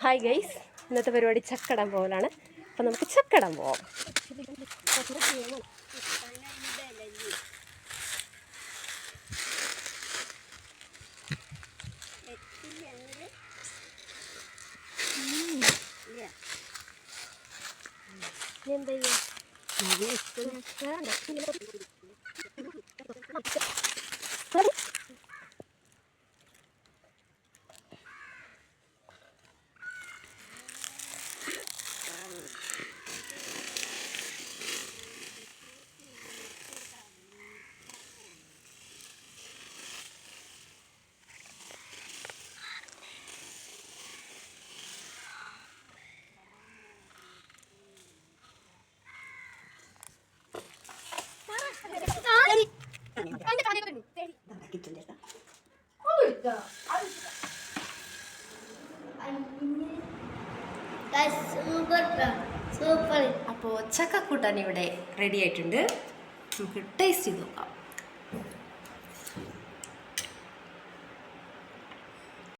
Hi guys ഇന്നത്തെ പരിപാടി ചക്കടം പോകലാണ് അപ്പം നമുക്ക് ചക്കടം പോവാം. എന്താ സൂപ്പർ അപ്പോൾ ചക്കക്കൂട്ടാൻ ഇവിടെ റെഡി ആയിട്ടുണ്ട്. നമുക്ക് ടേസ്റ്റ് ചെയ്ത് നോക്കാം.